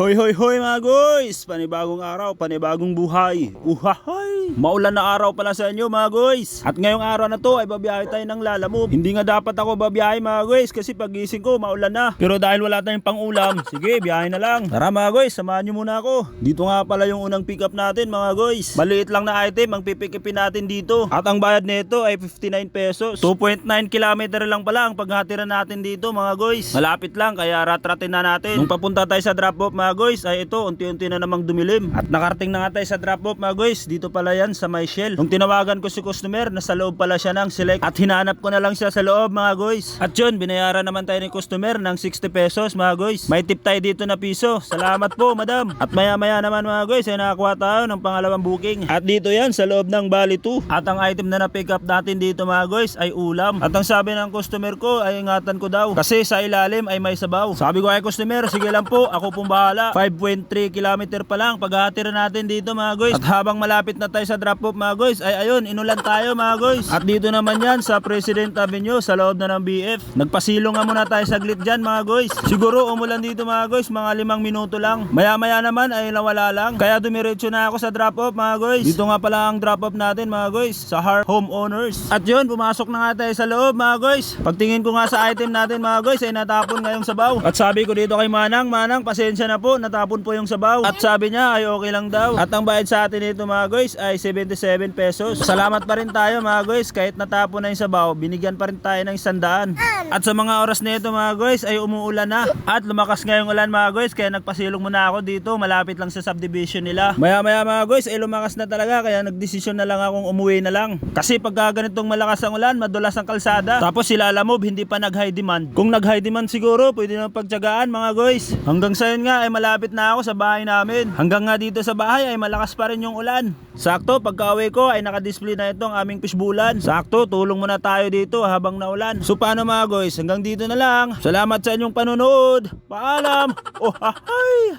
Hoy hoy hoy mga guys! Panibagong araw, panibagong buhay. Uhahay! Maulan na araw pala sa inyo mga guys. At ngayong araw na to ay babiyahe tayo ng lalamove. Hindi nga dapat ako babiyahe mga guys kasi pagising ko maulan na. Pero dahil wala tayong pangulam, sige biyahe na lang. Tara mga guys, samahan nyo muna ako. Dito nga pala yung unang pick up natin mga guys. Maliit lang na item ang pipikipin natin dito. At ang bayad nito ay 59 pesos. 2.9 kilometer lang pala ang paghatiran natin dito mga guys. Malapit lang kaya ratratin na natin. Nung papunta tayo sa drop off mga guys ay ito unti-unti na namang dumilim. At nakarating na nga tayo sa drop off mga guys. Dito pala yan sa may shell. Nung tinawagan ko si customer nasa loob pala siya ng select. At hinanap ko na lang siya sa loob mga guys. At yun binayaran naman tayo ni customer ng 60 pesos mga guys. May tip tayo dito na piso. Salamat po madam. At maya maya naman mga guys ay nakakuha tayo ng pangalawang booking. At dito yan sa loob ng Bali 2. At ang item na na-pick up natin dito mga guys ay ulam. At ang sabi ng customer ko ay ingatan ko daw. Kasi sa ilalim ay may sabaw. Sabi ko ay customer, sige lang po, ako pong bahala. 5.3 kilometer pa lang paghatira natin dito mga guys. At habang malapit na tayo sa drop off mga guys, ay ayun, inulan tayo mga guys. At dito naman yan sa President Avenue sa loob na ng BF. Nagpasilong nga muna tayo saglit dyan mga guys. Siguro umulan dito mga guys, mga limang minuto lang. Maya maya naman ay nawala lang. Kaya dumiretso na ako sa drop off mga guys. Dito nga pala ang drop off natin mga guys sa Heart Homeowners. At yun, pumasok na nga tayo sa loob mga guys. Pagtingin ko nga sa item natin mga guys ay natapon ngayong sabaw. At sabi ko dito kay Manang, Manang pasensya na po, natapon po yung sabaw. At sabi niya ay okay lang daw. At ang bayad sa atin dito mga guys ay 77 pesos. Salamat pa rin tayo mga guys kahit natapon na yung sabaw, binigyan pa rin tayo ng isandaan. At sa mga oras na ito mga guys ay umuulan na. At lumakas ngayong ulan mga guys kaya nagpasilong muna ako dito malapit lang sa subdivision nila. Maya maya mga guys ay lumakas na talaga kaya nagdesisyon na lang akong umuwi na lang. Kasi pagka ganitong malakas ang ulan, madulas ang kalsada. Tapos sila lamob hindi pa nag high demand. Kung nag high demand siguro pwede na pagtyagaan mga guys. Hanggang sa nga ay malapit na ako sa bahay namin. Hanggang nga dito sa bahay ay malakas pa rin yung ulan. Sakto pagka uwi ko ay nakadisplay na itong aming fishbulan. Sakto tulong muna tayo dito habang naulan. So paano mga guys hanggang dito na lang. Salamat sa inyong panonood. Paalam. Oh, hahay.